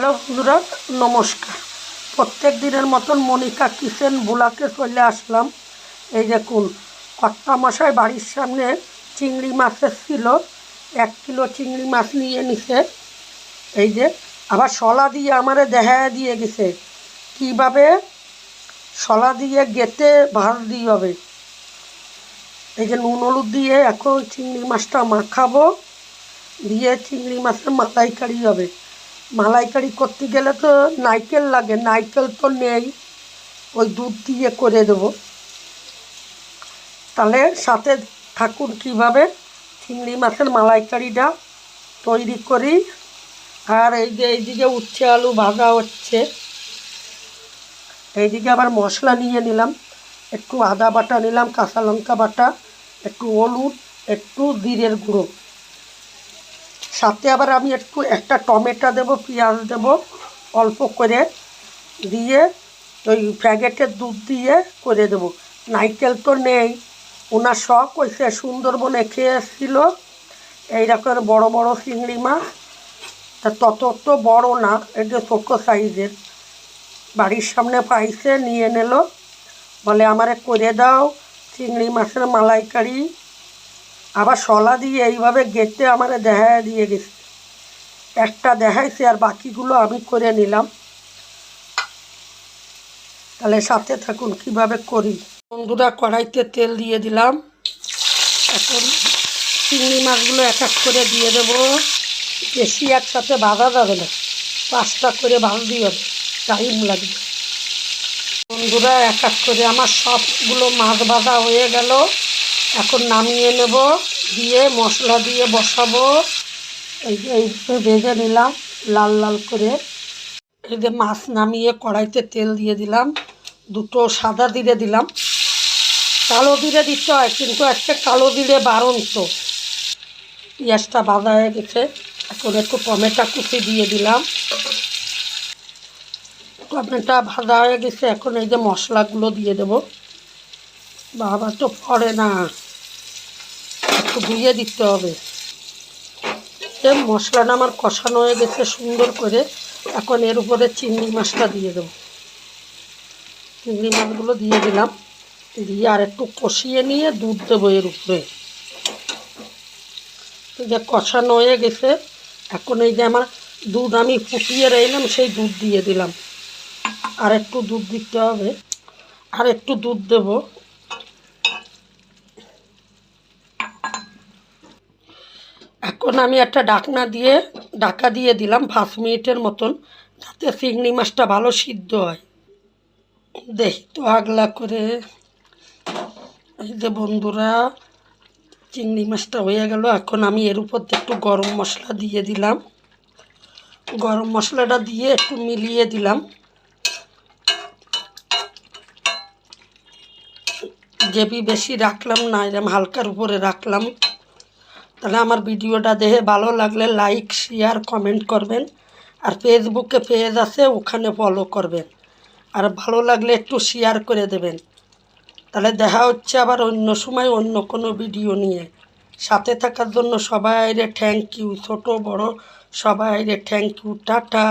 Hello বন্ধুরা, নমস্কার। প্রত্যেক দিনের মতন মনিকা কিচেন বুলাকে চলে আসলাম। এই দেখুন কর্তা মশাই বাড়ির সামনে চিংড়ি মাছ ছিল এক কিলো চিংড়ি মাছ নিয়ে নিছে। এই যে, আবার শলা দিয়ে আমারে দেখা দিয়ে গেছে। কীভাবে শলা দিয়ে গেতে ভাত দিয়ে হবে? এই যে নুন হলুদ দিয়ে এখন চিংড়ি মাছটা মাখাবো, দিয়ে চিংড়ি মাছের মালাইকারি হবে। মালাইকারি করতে গেলে তো নাইকেল লাগে, নাইকেল তো নেই। ওই দুধ দিয়ে করে দেবো। তাহলে সাথে থাকুন কীভাবে? চিংড়ি মাছের মালাইকারিটা তৈরি করি। আর এই যে এইদিকে উচ্ছে আলু ভাজা হচ্ছে। এইদিকে আবার মশলা নিয়ে নিলাম। একটু আদা বাটা নিলাম, কাঁচা লঙ্কা বাটা, একটু হলুদ, একটু জিরের গুঁড়ো। সাথে আবার আমি একটু, একটা টমেটো দেবো, পেঁয়াজ দেবো, অল্প করে দিয়ে ওই প্যাকেটের দুধ দিয়ে করে দেবো। নাইকেল তো নেই, ওনার শখ হয়েছে, সুন্দরবনে খেয়ে এসেছিল এইরকম বড় বড় চিংড়ি মাছ। তা তত তো বড় না এটা ছোটো সাইজের। বাড়ির সামনে পাইছে, নিয়ে নিল। বলে, আমারে করে দাও চিংড়ি মাছের মালাইকারি। আবার শলা দিয়ে এইভাবে গেটে আমার দেখা দিয়ে গেছে। একটা দেখাইছে আর বাকিগুলো আমি করে নিলাম। তাহলে সাথে থাকুন, কীভাবে করি? বন্ধুরা, কড়াইতে তেল দিয়ে দিলাম। এখন চিংড়ি মাছগুলো এক এক করে দিয়ে দেবো। বেশি একসাথে বাঁধা যাবে না। পাঁচটা করে ভাজতে হবে। টাইম লাগবে। বন্ধুরা, এক এক করে আমার সবগুলো মাছ বাঁধা হয়ে গেল। এখন নামিয়ে নেব, দিয়ে মশলা দিয়ে বসাবো। এই যে এইভাবে ভেজে নিলাম লাল লাল করে। এই যে মাছ নামিয়ে কড়াইতে তেল দিয়ে দিলাম, দুটো সাদা দিলে দিলাম। কালো দিলে দিতে হয়, কিন্তু একটা কালো দিলে বারণ তো। পেঁয়াজটা বাঁধা হয়ে গেছে, এখন একটু টমেটো কুচি দিয়ে দিলাম। টমেটো ভাজা হয়ে গেছে, এখন এই যে মশলাগুলো দিয়ে দেবো। বাবা তো পড়ে না। একটু ধুয়ে দিতে হবে। মশলাটা আমার কষানো হয়ে গেছে সুন্দর করে। এখন এর উপরে চিংড়ি মাছটা দিয়ে দেবো। চিংড়ি মাছগুলো দিয়ে দিলাম। দিয়ে আর একটু কষিয়ে নিয়ে দুধ দেবো এর উপরে। যে কষানো হয়ে গেছে, এখন এই যে আমার দুধ আমি ফুটিয়ে রইলাম, সেই দুধ দিয়ে দিলাম। আর একটু দুধ দিতে হবে। আর একটু দুধ দেবো। এখন আমি একটা ডাকনা দিয়ে, ডাকা দিয়ে দিলাম পাঁচ মিনিটের মতন, যাতে চিংড়ি মাছটা ভালো সিদ্ধ হয়। দেখি, তো আগলা করে। এই যে বন্ধুরা, চিংড়ি মাছটা হয়ে গেল। এখন আমি এর উপর একটু গরম মশলা দিয়ে দিলাম। গরম মশলাটা দিয়ে একটু মিলিয়ে দিলাম। গ্রেভি বেশি রাখলাম না, এরম হালকার উপরে রাখলাম। তাহলে আমার ভিডিওটা দেখে ভালো লাগলে লাইক শেয়ার কমেন্ট করবেন। আর ফেসবুকে পেজ আছে, ওখানে ফলো করবেন। আর ভালো লাগলে একটু শেয়ার করে দেবেন। তাহলে দেখা হচ্ছে আবার অন্য সময় অন্য কোনো ভিডিও নিয়ে। সাথে থাকার জন্য সবাই রে থ্যাংক ইউ ছোট, বড়, সবাইরে থ্যাংক ইউ টাটা।